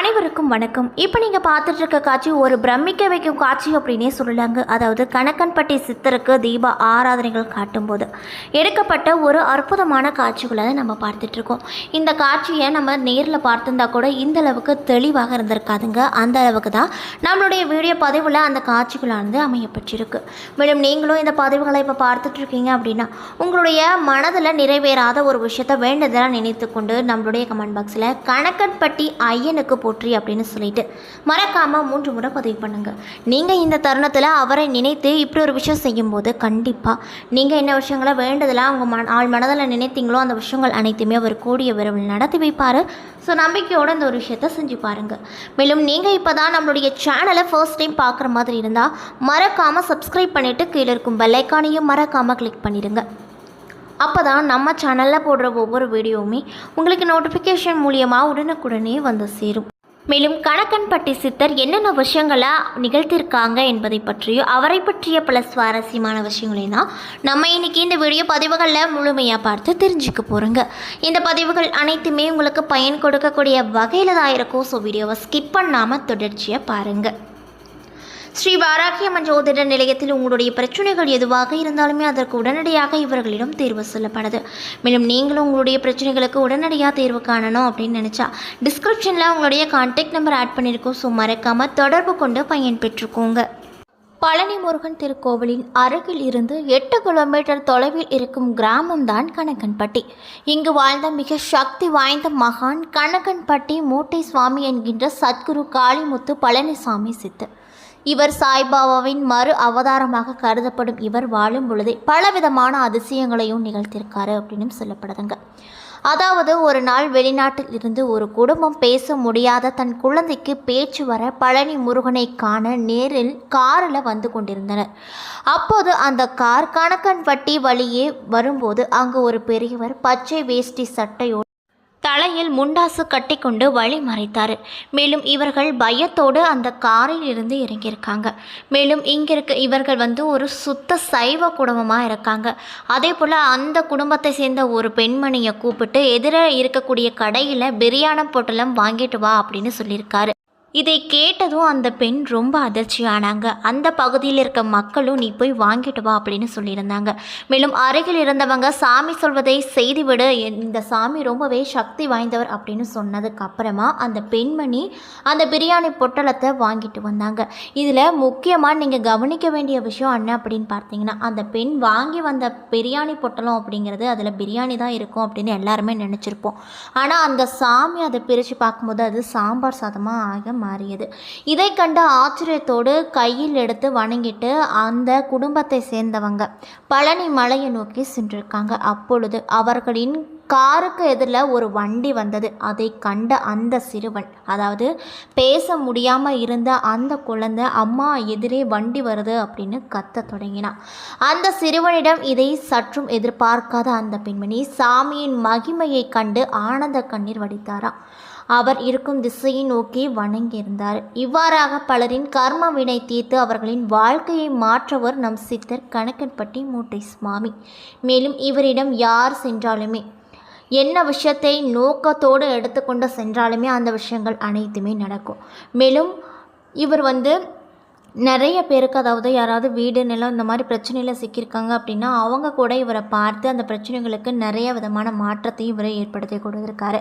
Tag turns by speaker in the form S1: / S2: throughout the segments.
S1: அனைவருக்கும் வணக்கம். இப்போ நீங்கள் பார்த்துட்டு இருக்க காட்சி ஒரு பிரமிக்க வைக்கும் காட்சி அப்படின்னே சொல்லலாங்க. அதாவது கணக்கன்பட்டி சித்தருக்கு தீப ஆராதனைகள் காட்டும்போது எடுக்கப்பட்ட ஒரு அற்புதமான காட்சிகளை நம்ம பார்த்துட்ருக்கோம். இந்த காட்சியை நம்ம நேரில் பார்த்திருந்தா கூட இந்த அளவுக்கு தெளிவாக இருந்திருக்காதுங்க. அந்த அளவுக்கு தான் நம்மளுடைய வீடியோ பதிவில் அந்த காட்சிகளானது அமையப்பட்டிருக்கு. மேலும் நீங்களும் இந்த பதிவுகளை இப்போ பார்த்துட்டு இருக்கீங்க அப்படின்னா உங்களுடைய மனதில் நிறைவேறாத ஒரு விஷயத்தை வேண்டதெல்லாம் நினைத்து கொண்டு நம்மளுடைய கமெண்ட் பாக்ஸில் கணக்கன்பட்டி ஐயனுக்கு போற்றி அப்படின்னு சொல்லிட்டு மறக்காமல் மூன்று முறை பதிவு பண்ணுங்கள் நீங்கள் இந்த தருணத்தில் அவரை நினைத்து இப்படி ஒரு விஷயம் செய்யும்போது கண்டிப்பாக நீங்கள் என்ன விஷயங்களை வேண்டுதலாக அவங்க மன ஆள் மனதில் நினைத்தீங்களோ அந்த விஷயங்கள் அனைத்துமே அவர் கூடிய விரைவில் நடத்தி வைப்பார். ஸோ நம்பிக்கையோடு இந்த ஒரு விஷயத்த செஞ்சு பாருங்கள் மேலும் நீங்கள் இப்போ தான் நம்மளுடைய சேனலை ஃபர்ஸ்ட் டைம் பார்க்குற மாதிரி இருந்தால் மறக்காமல் சப்ஸ்கிரைப் பண்ணிவிட்டு கீழே இருக்கும் பெல்லைக்கானையும் மறக்காமல் கிளிக் பண்ணிடுங்க. அப்போ தான் நம்ம சேனலில் போடுற ஒவ்வொரு வீடியோவுமே உங்களுக்கு நோட்டிஃபிகேஷன் மூலியமாக உடனுக்குடனே வந்து சேரும். மேலும் கணக்கன்பட்டி சித்தர் என்னென்ன விஷயங்களை நிகழ்த்தியிருக்காங்க என்பதை பற்றியும் அவரை பற்றிய பல சுவாரஸ்யமான விஷயங்களையும் தான் நம்ம இன்றைக்கி இந்த வீடியோ பதிவுகளில் முழுமையாக பார்த்து தெரிஞ்சுக்க போகிறோங்க இந்த பதிவுகள் அனைத்துமே உங்களுக்கு பயன் கொடுக்கக்கூடிய வகையில் தான் இருக்கும். ஸோ வீடியோவை ஸ்கிப் பண்ணாமல் தொடர்ச்சியாக பாருங்கள் ஸ்ரீ வாராகிய ஜோதிட நிலையத்தில் உங்களுடைய பிரச்சனைகள் எதுவாக இருந்தாலுமே அதற்கு உடனடியாக இவர்களிடம் தேர்வு சொல்லப்படுது மேலும் நீங்களும் உங்களுடைய பிரச்சனைகளுக்கு உடனடியாக தேர்வு காணணும் அப்படின்னு நினச்சா டிஸ்கிரிப்ஷனில் உங்களுடைய கான்டாக்ட் நம்பர் ஆட் பண்ணியிருக்கோம் ஸோ மறக்காமல் தொடர்பு கொண்டு பயன் பெற்றுக்கோங்க. பழனி முருகன் திருக்கோவிலின் அருகில் இருந்து எட்டு கிலோமீட்டர் தொலைவில் இருக்கும் கிராமம்தான் கணக்கன்பட்டி இங்கு வாழ்ந்த மிக சக்தி வாய்ந்த மகான் கணக்கன்பட்டி மூட்டை சுவாமி என்கின்ற சத்குரு காளிமுத்து பழனிசாமி சித்தர். இவர் சாய்பாபாவின் மறு அவதாரமாக கருதப்படும் இவர் வாழும் பொழுதே பலவிதமான அதிசயங்களையும் நிகழ்த்தியிருக்காரு அப்படின்னு சொல்லப்படுதுங்க. அதாவது ஒரு நாள் வெளிநாட்டில் இருந்து ஒரு குடும்பம் பேச முடியாத தன் குழந்தைக்கு பேச்சு வர பழனி முருகனை காண நேரில் காரில் வந்து கொண்டிருந்தனர். அப்போது அந்த கார் கணக்கன்பட்டி வழியே வரும்போது அங்கு ஒரு பெரியவர் பச்சை வேஷ்டி சட்டையோடு தலையில் முண்டாசு கட்டிக்கொண்டு வழி மறைத்தார். மேலும் இவர்கள் பயத்தோடு அந்த காரில் இருந்து இறங்கியிருக்காங்க. மேலும் இங்கே இருக்க இவர்கள் வந்து ஒரு சுத்த சைவ குடும்பமாக இருக்காங்க. அதே போல் அந்த குடும்பத்தை சேர்ந்த ஒரு பெண்மணியை கூப்பிட்டு எதிர இருக்கக்கூடிய கடையில் பிரியாணம் பொட்டலம் வாங்கிட்டு வா அப்படின்னு சொல்லியிருக்காரு. இதை கேட்டதும் அந்த பெண் ரொம்ப அதிர்ச்சியானாங்க. அந்த பகுதியில் இருக்க மக்களும் நீ போய் வாங்கிட்டு வா அப்படின்னு சொல்லியிருந்தாங்க. மேலும் அருகில் இருந்தவங்க சாமி சொல்வதை செய்துவிட. இந்த சாமி ரொம்பவே சக்தி வாய்ந்தவர் அப்படின்னு சொன்னதுக்கு அப்புறமா அந்த பெண்மணி அந்த பிரியாணி பொட்டலத்தை வாங்கிட்டு வந்தாங்க. இதில் முக்கியமாக நீங்கள் கவனிக்க வேண்டிய விஷயம் என்ன அப்படின்னு பார்த்தீங்கன்னா அந்த பெண் வாங்கி வந்த பிரியாணி பொட்டலம் அப்படிங்கிறது அதில் பிரியாணி தான் இருக்கும் அப்படின்னு எல்லாருமே நினச்சிருப்போம். ஆனால் அந்த சாமி அதை பிரித்து பார்க்கும்போது அது சாம்பார் சாதமாக ஆக மாறியது. இதை கண்ட ஆச்சரியத்தோடு கையில் எடுத்து வணங்கிட்டு அந்த குடும்பத்தை சேர்ந்தவங்க பழனி மலையை நோக்கி சென்றிருக்காங்க. அப்பொழுது அவர்களின் காருக்கு எதிரில் ஒரு வண்டி வந்தது. அதை கண்ட அந்த சிறுவன் அதாவது பேச முடியாமல் இருந்த அந்த குழந்தை அம்மா எதிரே வண்டி வருது அப்படின்னு கத்த தொடங்கினான். அந்த சிறுவனிடம் இதை சற்றும் எதிர்பார்க்காத அந்த பெண்மணி சாமியின் மகிமையை கண்டு ஆனந்த கண்ணீர் வடித்தாராம். அவர் இருக்கும் திசையை நோக்கி வணங்கியிருந்தார். இவ்வாறாக பலரின் கர்ம வினை தீர்த்து அவர்களின் வாழ்க்கையை மாற்றவர் நம் சித்தர் கணக்கன்பட்டி மூட்டை சுவாமி மேலும் இவரிடம் யார் சென்றாலுமே என்ன விஷயத்தை நோக்கத்தோடு எடுத்துக்கொண்டு சென்றாலுமே அந்த விஷயங்கள் அனைத்துமே நடக்கும். மேலும் இவர் வந்து நிறைய பேருக்கு அதாவது யாராவது வீடு நிலம் இந்த மாதிரி பிரச்சனையில் சிக்கியிருக்காங்க அப்படின்னா அவங்க கூட இவரை பார்த்து அந்த பிரச்சனைகளுக்கு நிறைய விதமான மாற்றத்தையும் இவரை ஏற்படுத்தி கொடுத்துருக்காரு.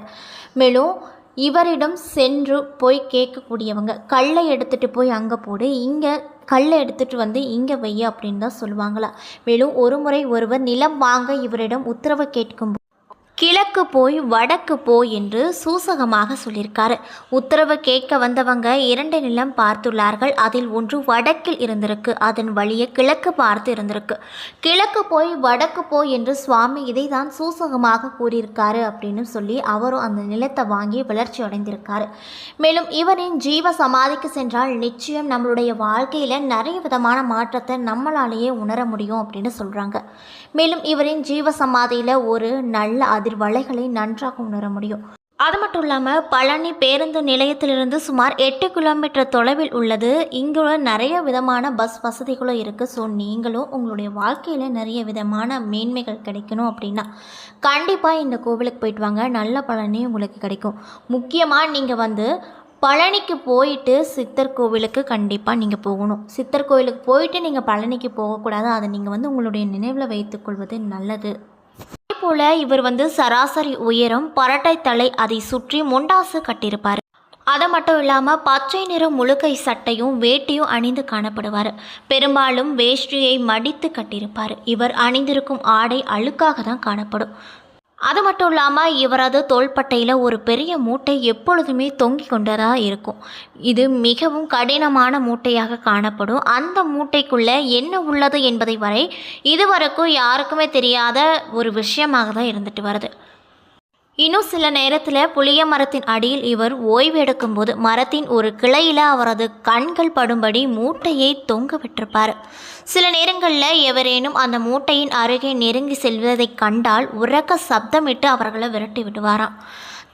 S1: மேலும் இவரிடம் சென்று போய் கேட்கக்கூடியவங்க கல்லை எடுத்துகிட்டு போய் அங்கே போடு இங்கே கல்லை எடுத்துகிட்டு வந்து இங்கே வைய அப்படின்னு தான் சொல்லுவாங்களா. மேலும் ஒரு முறை ஒருவர் நிலம் வாங்க இவரிடம் உத்தரவு கேட்கும் கிழக்கு போய் வடக்கு போய் என்று சூசகமாக சொல்லியிருக்காரு. உத்தரவு கேட்க வந்தவங்க இரண்டு நிலம் பார்த்துள்ளார்கள். அதில் ஒன்று வடக்கில் இருந்திருக்கு. அதன் வழியே கிழக்கு பார்த்து இருந்திருக்கு. கிழக்கு போய் வடக்கு போய் என்று சுவாமி இதை தான் சூசகமாக கூறியிருக்காரு அப்படின்னு சொல்லி அவரும் அந்த நிலத்தை வாங்கி வளர்ச்சி அடைந்திருக்காரு. மேலும் இவரின் ஜீவ சமாதிக்கு சென்றால் நிச்சயம் நம்மளுடைய வாழ்க்கையில் நிறைய விதமான மாற்றத்தை நம்மளாலேயே உணர முடியும் அப்படின்னு சொல்கிறாங்க மேலும் இவரின் ஜீவ சமாதியில் ஒரு நல்ல அதிர்வலைகளை நன்றாக உணர முடியும். அது மட்டும் இல்லாமல் பழனி பேருந்து நிலையத்திலிருந்து சுமார் எட்டு கிலோமீட்டர் தொலைவில் உள்ளது. இங்கே நிறைய விதமான பஸ் வசதிகளும் இருக்குது ஸோ நீங்களும் உங்களுடைய வாழ்க்கையில் நிறைய விதமான மேன்மைகள் கிடைக்கணும் அப்படின்னா கண்டிப்பாக இந்த கோவிலுக்கு போயிட்டு வாங்க. நல்ல பழனி உங்களுக்கு கிடைக்கும். முக்கியமாக நீங்கள் வந்து பழனிக்கு போயிட்டு சித்தர் கோவிலுக்கு கண்டிப்பாக நீங்கள் போகணும். சித்தர் கோவிலுக்கு போயிட்டு நீங்கள் பழனிக்கு போகக்கூடாது. அதை நீங்கள் வந்து உங்களுடைய நினைவில் வைத்துக்கொள்வது நல்லது. போல இவர் வந்து சராசரி உயரம் பரட்டை தலை அதை சுற்றி முண்டாசு கட்டியிருப்பார். அது மட்டும் இல்லாமல் பச்சை நிற முழுக்கை சட்டையும் வேட்டியும் அணிந்து காணப்படுவார். பெரும்பாலும் வேஷ்டியை மடித்து கட்டியிருப்பார். இவர் அணிந்திருக்கும் ஆடை அழுக்காக தான் காணப்படும். அது மட்டும் இல்லாமல் இவரது தோள்பட்டையில் ஒரு பெரிய மூட்டை எப்பொழுதுமே தொங்கி கொண்டதாக இருக்கும். இது மிகவும் கடினமான மூட்டையாக காணப்படும். அந்த மூட்டைக்குள்ளே என்ன உள்ளது என்பதை வரை இதுவரைக்கும் யாருக்குமே தெரியாத ஒரு விஷயமாக தான் இருந்துட்டு வருது. இன்னும் சில நேரத்தில் புளிய மரத்தின் அடியில் இவர் ஓய்வு எடுக்கும்போது மரத்தின் ஒரு கிளையில் அவரது கண்கள் படும்படி மூட்டையை தொங்க விட்டிருப்பார். சில நேரங்களில் எவரேனும் அந்த மூட்டையின் அருகே நெருங்கி செல்வதைக் கண்டால் உறக்க சப்தமிட்டு அவர்களை விரட்டி விடுவாராம்.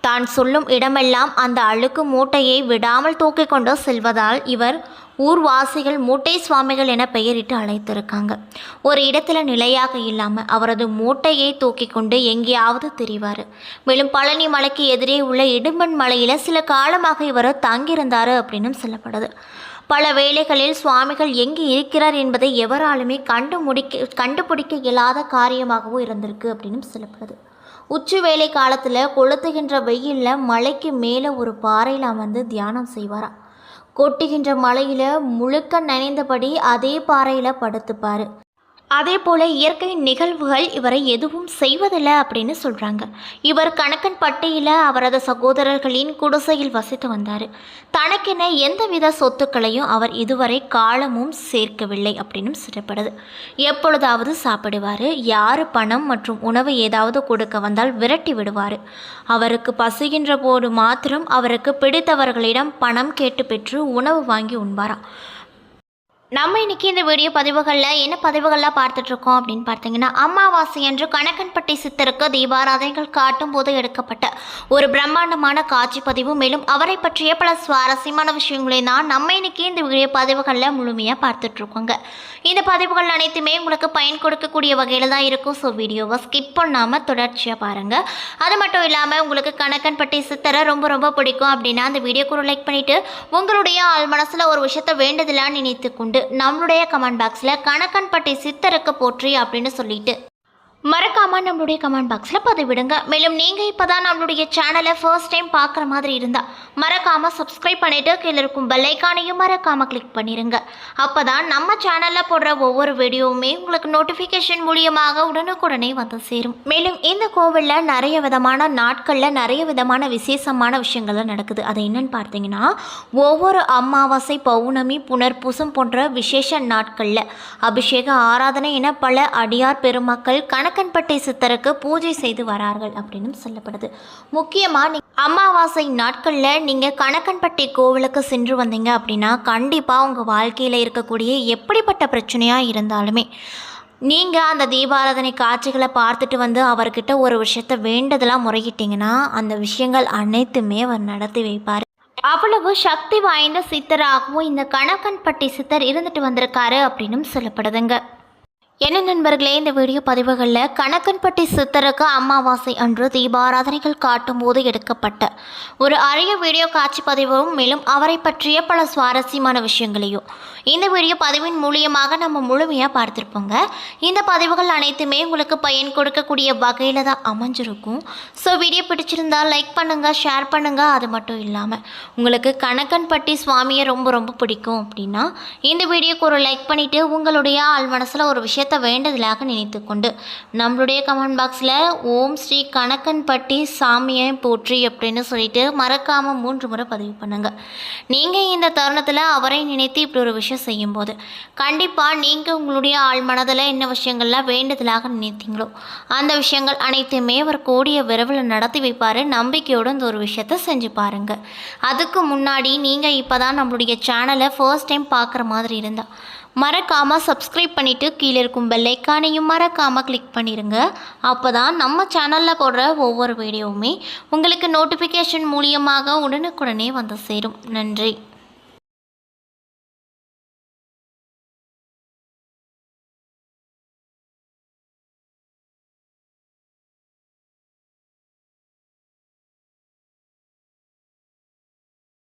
S1: தான் சொல்லும் இடமெல்லாம் அந்த அழுக்கு மூட்டையை விடாமல் தூக்கிக் கொண்டு செல்வதால் இவர் ஊர்வாசிகள் மூட்டை சுவாமிகள் என பெயரிட்டு அழைத்திருக்காங்க. ஒரு இடத்துல நிலையாக இல்லாமல் அவரது மூட்டையை தூக்கி கொண்டு எங்கேயாவது தெரிவார். மேலும் பழனி மலைக்கு எதிரே உள்ள இடும்பன் மலையில் சில காலமாக இவர் தங்கியிருந்தார் அப்படின்னும் சொல்லப்படுது. பல வேளைகளில் சுவாமிகள் எங்கே இருக்கிறார் என்பதை எவராலுமே கண்டு முடிக்க கண்டுபிடிக்க இயலாத காரியமாகவும் இருந்திருக்கு அப்படின்னும் சொல்லப்படுது. உச்சி வேலை காலத்தில் கொளுத்துகின்ற வெயிலில் மலைக்கு மேலே ஒரு பாறையில் அமர்ந்து தியானம் செய்வாராம். கொட்டுகின்ற மலையில் முழுக்க நனைந்தபடி அதே பாறையில் படுத்துப்பார். அதே போல் இயற்கை நிகழ்வுகள் இவரை எதுவும் செய்வதில்லை அப்படின்னு சொல்கிறாங்க இவர் கணக்கன் பட்டியில் அவரது சகோதரர்களின் குடிசையில் வசித்து வந்தார். தனக்கென எந்தவித சொத்துக்களையும் அவர் இதுவரை காலமும் சேர்க்கவில்லை அப்படின்னு சொல்லப்படுது எப்பொழுதாவது சாப்பிடுவார் யார் பணம் மற்றும் உணவு ஏதாவது கொடுக்க வந்தால் விரட்டி விடுவார். அவருக்கு பசுகின்ற போது மாத்திரம் அவருக்கு பிடித்தவர்களிடம் பணம் கேட்டு பெற்று உணவு வாங்கி உண்பாராம். நம்ம இன்னைக்கு இந்த வீடியோ பதிவுகளில் என்ன பதிவுகள்லாம் பார்த்துட்ருக்கோம் அப்படின்னு பார்த்தீங்கன்னா அமாவாசை என்று கணக்கன்பட்டி சித்தருக்கு தீபாராதனைகள் காட்டும் போது எடுக்கப்பட்ட ஒரு பிரம்மாண்டமான காட்சி பதிவு. மேலும் அவரை பற்றிய பல சுவாரஸ்யமான விஷயங்களை தான் நம்ம இன்றைக்கி இந்த வீடியோ பதிவுகளில் முழுமையாக பார்த்துட்ருக்கோங்க. இந்த பதிவுகள் அனைத்துமே உங்களுக்கு பயன் கொடுக்கக்கூடிய வகையில் தான் இருக்கும். ஸோ வீடியோவை ஸ்கிப் பண்ணாமல் தொடர்ச்சியாக பாருங்கள் அது மட்டும் இல்லாமல் உங்களுக்கு கணக்கன்பட்டி சித்தரை ரொம்ப ரொம்ப பிடிக்கும் அப்படின்னா அந்த வீடியோக்கு கூட லைக் பண்ணிவிட்டு உங்களுடைய ஆள் மனசில் ஒரு விஷயத்தை வேண்டுதலான்னு நினைத்து கொண்டு நம்மளுடைய கமெண்ட் பாக்ஸில் கணக்கன்பட்டி சித்தருக்கு போற்றி அப்படின்னு சொல்லிட்டு மறக்காமல் நம்மளுடைய கமெண்ட் பாக்ஸில் பதிவிடுங்க மேலும் நீங்கள் இப்போ தான் நம்மளுடைய சேனலை ஃபர்ஸ்ட் டைம் பார்க்குற மாதிரி இருந்தால் மறக்காமல் சப்ஸ்கிரைப் பண்ணிவிட்டு கீழே இருக்கும் பெல்லைக்கானையும் மறக்காமல் கிளிக் பண்ணிடுங்க அப்போ தான் நம்ம சேனலில் போடுற ஒவ்வொரு வீடியோவுமே உங்களுக்கு நோட்டிஃபிகேஷன் மூலியமாக உடனுக்குடனே வந்து சேரும். மேலும் இந்த கோவிலில் நிறைய விதமான நாட்களில் நிறைய விதமான விசேஷமான விஷயங்கள்லாம் நடக்குது. அது என்னன்னு பார்த்தீங்கன்னா ஒவ்வொரு அமாவாசை பௌர்ணமி புனர்பூசம் போன்ற விசேஷ நாட்களில் அபிஷேக ஆராதனை என பல அடியார் பெருமக்கள் கணக்கன்பட்டை சித்தருக்கு பூஜை செய்து வரார்கள் அப்படின்னு சொல்லப்படுது. முக்கியமாக நீ அமாவாசை நாட்களில் நீங்கள் கணக்கன்பட்டி கோவிலுக்கு சென்று வந்தீங்க அப்படின்னா கண்டிப்பாக உங்கள் வாழ்க்கையில் இருக்கக்கூடிய எப்படிப்பட்ட பிரச்சனையாக இருந்தாலுமே நீங்கள் அந்த தீபாராதனை காட்சிகளை பார்த்துட்டு வந்து அவர்கிட்ட ஒரு விஷயத்த வேண்டதெல்லாம் முறையிட்டீங்கன்னா அந்த விஷயங்கள் அனைத்துமே அவர் நடத்தி வைப்பார். அவ்வளவு சக்தி வாய்ந்த சித்தராகவும் இந்த கணக்கன்பட்டி சித்தர் இருந்துட்டு வந்திருக்காரு அப்படின்னும் சொல்லப்படுதுங்க. என்ன நண்பர்களே இந்த வீடியோ பதிவுகளில் கணக்கன்பட்டி சித்தருக்கு அமாவாசை அன்று தீபாராதனைகள் காட்டும் போது எடுக்கப்பட்ட ஒரு அரிய வீடியோ காட்சி பதிவும் மேலும் அவரை பற்றிய பல சுவாரஸ்யமான விஷயங்களையும். இந்த வீடியோ பதிவின் மூலியமாக நம்ம முழுமையாக பார்த்துருப்போங்க. இந்த பதிவுகள் அனைத்துமே உங்களுக்கு பயன் கொடுக்கக்கூடிய வகையில் தான் அமைஞ்சிருக்கும். ஸோ வீடியோ பிடிச்சிருந்தால் லைக் பண்ணுங்கள் ஷேர் பண்ணுங்கள் அது மட்டும் இல்லாமல் உங்களுக்கு கணக்கன்பட்டி சுவாமியை ரொம்ப ரொம்ப பிடிக்கும் அப்படின்னா இந்த வீடியோக்கு ஒரு லைக் பண்ணிவிட்டு உங்களுடைய ஆள் மனசில் ஒரு விஷயம் விஷயத்தை வேண்டதிலாக நினைத்து கொண்டு நம்மளுடைய கமெண்ட் பாக்ஸில் ஓம் ஸ்ரீ கணக்கன்பட்டி சாமியை போற்றி அப்படின்னு சொல்லிட்டு மறக்காமல் மூன்று முறை பதிவு பண்ணுங்கள் நீங்கள் இந்த தருணத்தில் அவரை நினைத்து இப்படி ஒரு விஷயம் செய்யும்போது கண்டிப்பாக நீங்கள் உங்களுடைய ஆள் மனதில் என்ன விஷயங்கள்லாம் வேண்டதிலாக நினைத்தீங்களோ அந்த விஷயங்கள் அனைத்துமே அவர் கூடிய விரைவில் நடத்தி வைப்பார். நம்பிக்கையோடு இந்த ஒரு விஷயத்த செஞ்சு பாருங்கள் அதுக்கு முன்னாடி நீங்கள் இப்போ தான் நம்மளுடைய சேனலை ஃபர்ஸ்ட் டைம் பார்க்குற மாதிரி இருந்தால் மறக்காமல் சப்ஸ்கிரைப் பண்ணிவிட்டு கீழே இருக்கும் பெல்லைக்கானையும் மறக்காமல் கிளிக் பண்ணிடுங்க அப்போ தான் நம்ம சேனலில் போடுற ஒவ்வொரு வீடியோவுமே உங்களுக்கு நோட்டிஃபிகேஷன் மூலியமாக உடனுக்குடனே வந்து சேரும். நன்றி.